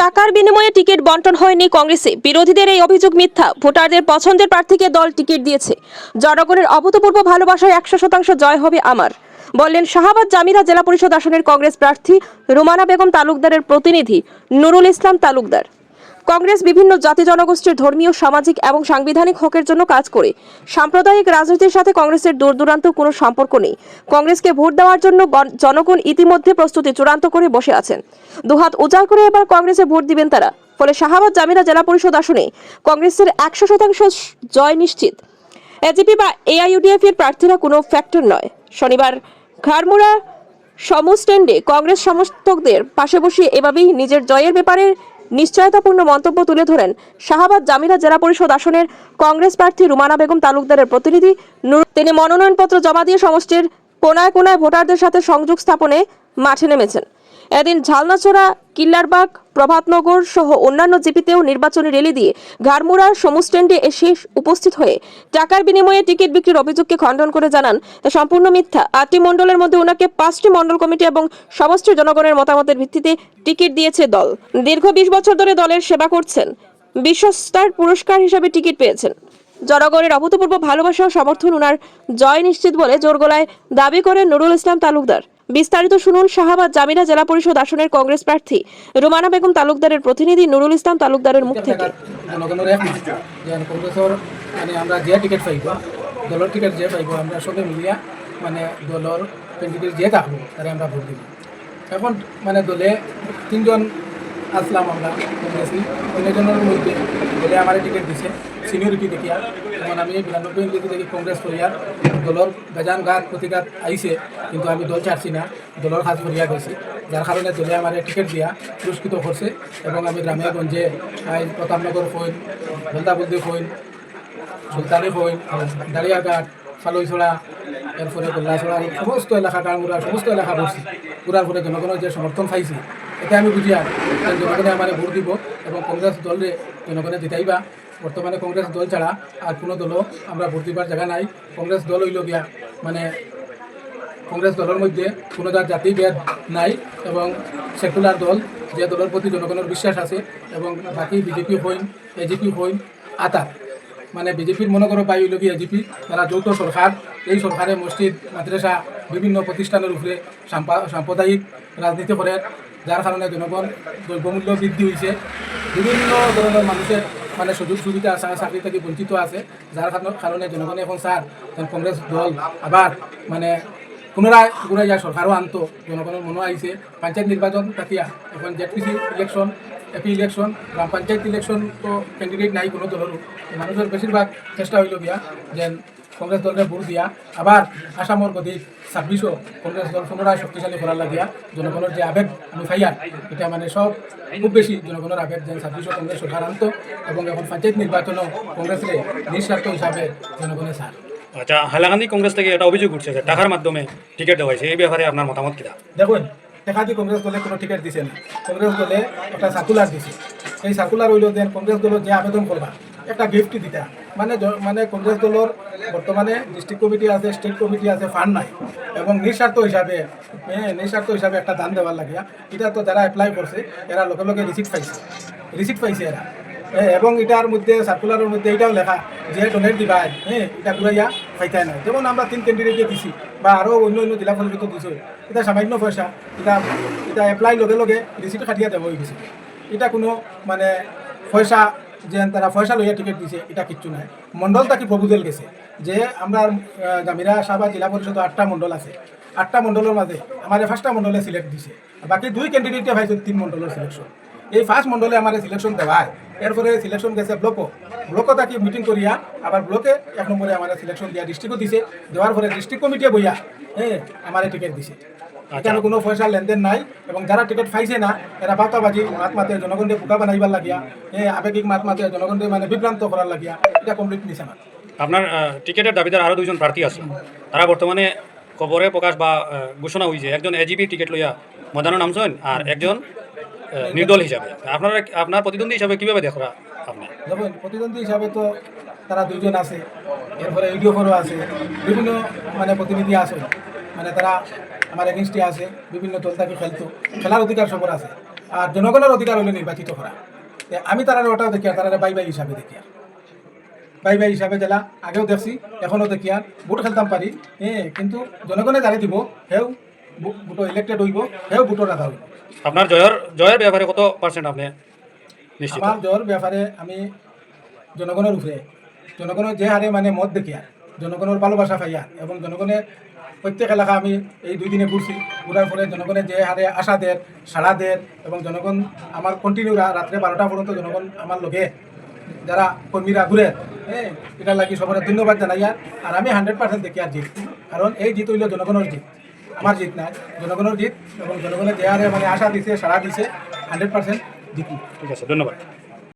টাকার বিনিময়ে টিকিট বন্টন হয়নি কংগ্রেসে। বিরোধীদের এই অভিযোগ মিথ্যা। ভোটারদের পছন্দের প্রার্থীকে দল টিকিট দিয়েছে। জনগণের অভূতপূর্ব ভালোবাসায় একশো শতাংশ জয় হবে আমার। বললেন শাহাবাদ জামিরা জেলা পরিষদ আসনের কংগ্রেস প্রার্থী রুমানা বেগম তালুকদারের প্রতিনিধি নুরুল ইসলাম তালুকদার। কংগ্রেস বিভিন্ন জাতি জনগোষ্ঠীর ধর্মীয়, সামাজিক এবং সাংবিধানিক হকের জন্য কাজ করে। সাম্প্রদায়িক রাজনীতির সাথে কংগ্রেসের দূর দূরান্ত কোনো সম্পর্ক নেই। কংগ্রেসকে ভোট দেওয়ার জন্য গণ- জনগণ ইতিমধ্যে প্রস্তুতি চূড়ান্ত করে বসে আছেন। দুহাত উজাড় করে এবার কংগ্রেসে ভোট দিবেন তারা। ফলে শাহাবাদ জামিরা জেলা পরিষদ আসনে কংগ্রেসের একশো শতাংশ জয় নিশ্চিত। এজিপি বা এআইইউডিএফ এর প্রার্থীরা কোনো ফ্যাক্টর নয়। শনিবার ঘাড়মুড়া সমস্ট্যান্ডে কংগ্রেস সমর্থকদের পাশে বসিয়ে এভাবেই নিজের জয়ের ব্যাপারে নিশ্চয়তাপূর্ণ মন্তব্য তুলে ধরেন শাহাবাদ জামিরা জেলা পরিষদ আসনের কংগ্রেস প্রার্থী রুমানা বেগম তালুকদারের প্রতিনিধি তিনি মনোনয়নপত্র জমা দিয়ে সমষ্টির কোনায় কোনায় ভোটারদের সাথে সংযোগ স্থাপনে মাঠে নেমেছেন। এদিন ঝালনাছড়া, কিল্লারবাগ, প্রভাতনগর সহ অন্যান্য জিপিতেও নির্বাচনী র্যালি দিয়ে ঘাড়মুড়ার সমস্ট্যান্ডে এসে উপস্থিত হয়ে টাকার বিনিময়ে টিকিট বিক্রির অভিযোগকে খণ্ডন করে জানান তা সম্পূর্ণ মিথ্যা। আটটি মণ্ডলের মধ্যে ওনাকে পাঁচটি মণ্ডল কমিটি এবং সমস্ত জনগণের মতামতের ভিত্তিতে টিকিট দিয়েছে দল। দীর্ঘ বিশ বছর ধরে দলের সেবা করছেন। বিশ্বস্তার পুরস্কার হিসাবে টিকিট পেয়েছেন। জনগণের অভূতপূর্ব ভালোবাসা ও সমর্থন ওনার জয় নিশ্চিত বলে জোরগোলায় দাবি করেন নুরুল ইসলাম তালুকদার। বিস্তারিত শুনুন শাহাবাদ জামিনা জেলা পরিষদ আসনের কংগ্রেস প্রার্থী রুমানা বেগম তালুকদারের প্রতিনিধি নুরুল ইসলাম তালুকদারের মুখ থেকে। মানে আমরা যে টিকিট পাইব, দলের টিকিট যে পাইব, আমরা সবে মিলিয়া মানে দলের ক্যান্ডিডেট যে থাকব, তারা আমরা ভোট দিব। এখন মানে দলে তিনজন আসলাম আমরা কংগ্রেসি, তিনজনের মধ্যে দলে আমার টিকিট দিছে। সিনিয়রিটি দেখিয়া। যেমন আমি বিরানব্বই ইংরেজি থেকে কংগ্রেস করিয়ার দলের বেজান ঘাত প্রতিঘাত আইছে কিন্তু আমি দল ছাড়ছি না। দলের হাত করিয়া গেছি। যার কারণে দলে আমার টিকিট দিয়া পুরস্কৃত করছে এবং আমি গ্রামে গঞ্জে প্রতাপনগর ফইন বলদাবন্দি ফইন সুলতানি ফইন দাঁড়িয়াঘাট ফালইছড়া এরপরে গোল্লাছড়া সমস্ত এলাকা কারমুরা সমস্ত এলাকা বসছি পুরার পরে জনগণের যে সমর্থন পাইছি এটা আমি বুঝি আর জনগণে আমার ভোট দিব এবং কংগ্রেস দলরে জনগণে জিতাইবা। বর্তমানে কংগ্রেস দল ছাড়া আর কোনো দলও আমরা ভোট দিবার জায়গা নাই। কংগ্রেস দল হইল গিয়া মানে কংগ্রেস দলের মধ্যে কোনো যার জাতি ভেদ নাই এবং সেকুলার দল, যে দলের প্রতি জনগণের বিশ্বাস আছে এবং বাকি বিজেপি হইন এজিপি হইন আতার মানে বিজেপির মনে করো পাই কি এজিপি তারা যৌথ সরকার এই সরকারে মসজিদ, মাদ্রাসা, বিভিন্ন প্রতিষ্ঠানের উপরে সাম্পা- সাম্প্রদায়িক রাজনীতি করে যার কারণে জনগণ দ্রব্যমূল্য বৃদ্ধি হয়েছে বিভিন্ন ধরনের মানুষের মানে সুযোগ সুবিধা চাকরি থেকে বঞ্চিত আছে যার কারণ- জনগণে এখন স্যার কংগ্রেস দল আবার মানে পুনরায় ঘুরে যায় সরকারও আনতো জনগণের মনে আইছে পঞ্চায়েত নির্বাচন তাকিয়া এখন জেডপিসি ইলেকশন এপি ইলেকশন গ্রাম পঞ্চায়েত ইলেকশন তো ক্যান্ডিডেট নাই কোনো দলেরও মানুষের বেশিরভাগ চেষ্টা হইল গিয়া যে কংগ্রেস দলকে ভোট দিয়া আবার আসামর গতি ছাব্বিশও কংগ্রেস দল পুনরায় শক্তিশালী করার লাগিয়া জনগণের যে আবেগ আমি ফাইয়ার এটা মানে সব খুব বেশি জনগণের আবেগ যে ছাব্বিশও কংগ্রেস সরকার আনতো এবং এখন পঞ্চায়েত নির্বাচনও কংগ্রেসের নিঃস্বার্থ হিসাবে জনগণের সার আচ্ছা হাইলাকান্দি কংগ্রেস থেকে একটা অভিযোগ উঠছে যে টাকার মাধ্যমে টিকিট দেওয়া হয়েছে এই ব্যাপারে আপনার মতামত কিনা দেখুন দেখা দিয়ে কংগ্রেস দলে কোনো টিকিট দিছে না। কংগ্রেস দলে একটা সার্কুলার দিছে। সেই সার্কুলার হইল যে কংগ্রেস দলের যে আবেদন করবা একটা গিফট দিতা। মানে মানে কংগ্রেস দলের বর্তমানে ডিস্ট্রিক্ট কমিটি আছে স্টেট কমিটি আছে ফান্ড নাই। এবং নিঃস্বার্থ হিসাবে নিঃস্বার্থ হিসাবে একটা দান দেওয়ার লাগিয়া এটা তো যারা অ্যাপ্লাই করছে এরা লগে লগে রিসিপ্ট পাইছে। রিসিপ্ট পাইছে এরা এবং এটার মধ্যে সার্কুলারের মধ্যে এটাও লেখা, যে ডোনেট দিবাই হ্যাঁ এটা ঘুরাইয়া পাইতাই নাই। যেমন আমরা তিন ক্যান্ডিডেটকে দিছি, বা আরও অন্য অন্য জেলা পরিষদ দিছো। এটা সামান্য পয়সা এটা এটা এপ্লাই লগে লগে রিসিপ্ট খাটিয়া দেওয়া হয়ে গেছে। এটা কোনো মানে পয়সা যে তারা পয়সা লইয়া টিকিট দিছে, এটা কিচ্ছু নাই। মণ্ডল তাকে প্রপোজাল গেছে? যে আমরা জামিরা সাহবাদ জেলা পরিষদ আটটা মণ্ডল আছে। আটটা মণ্ডলের মাঝে আমার ফার্স্টটা মণ্ডলে সিলেক্ট দিছে। বাকি দুই ক্যান্ডিডেটে ভাইছে তিন মণ্ডলের সিলেকশন এই ফার্স্ট মণ্ডলে আমার সিলেকশন দেওয়ায় এরপরে সিলেকশন গেছে ব্লকও ব্লকও তাকে মিটিং করিয়া, আবার ব্লকে এক নম্বরে আমার সিলেকশন দিয়া ডিস্ট্রিক্টও দিছে। দেওয়ার পরে ডিস্ট্রিক্ট কমিটিয়ে বইয়া হ্যাঁ আমার টিকিট দিছে। এখানে কোনো পয়সা লেনদেন নাই এবং যারা টিকিট পাইছে না এরা বাতাবাজি মাত মাতে জনগণকে বোকা বানাইবার লাগিয়া এই আবেগিক মাত মাতে জনগণকে মানে বিভ্রান্ত করার লাগিয়া এটা কমপ্লিট নিছে না। আপনার টিকিটের দাবিদার আরও দুজন প্রার্থী আছে। তারা বর্তমানে খবরে প্রকাশ বা ঘোষণা হয়েছে একজন এজিপি টিকিট লইয়া ময়দানে নামছেন আর একজন নির্দল হিসাবে। আপনার আপনার প্রতিদ্বন্দ্বী হিসাবে কীভাবে দেখরা আপনি? দেখুন প্রতিদ্বন্দ্বী হিসাবে তো তারা দুইজন আছে এরপরে ইডিও ফোরও আছে বিভিন্ন মানে প্রতিনিধি আছে মানে তারা আমার এগেনস্টে আছে বিভিন্ন দল তাকে খেলতো খেলার অধিকার সবার আছে আর জনগণের অধিকার হলো নির্বাচিত করা। আমি তারা ওটাও দেখি আর তারা বাই বাই হিসাবে দেখি আর বাই বাই হিসাবে জেলা আগেও দেখছি এখনও দেখি আর ভোট খেলতাম পারি হ্যাঁ কিন্তু জনগণে যারে দিব হেও ভোট ইলেক্টেড হইব হেও ভোটর আধা হইব। আপনার জয়ের জয়ের ব্যাপারে কত পার্সেন্ট আপনি নিশ্চিত? আমার জ্বর ব্যাপারে আমি জনগণের উপরে জনগণের যে হারে মানে মত দেখি আর জনগণের ভালোবাসা পাই আর এবং জনগণের প্রত্যেক এলাকা আমি এই দুই দিনে ঘুরছি। ঘুরার পরে জনগণের যে হারে আশা দের, সাড়া দের এবং জনগণ আমার কন্টিনিউ রাত্রে বারোটা পর্যন্ত জনগণ আমার লগে যারা কর্মীরা ঘুরে হ্যাঁ এটার লাগি সবার ধন্যবাদ জানাই আর আর আমি হান্ড্রেড পার্সেন্ট দেখি আর জিত। কারণ এই জিত হইল জনগণের জিত, আমার জিত নাই জনগণের জিত এবং জনগণের যে হারে মানে আশা দিছে, সাড়া দিছে হান্ড্রেড পার্সেন্ট জিতি। ঠিক আছে, ধন্যবাদ।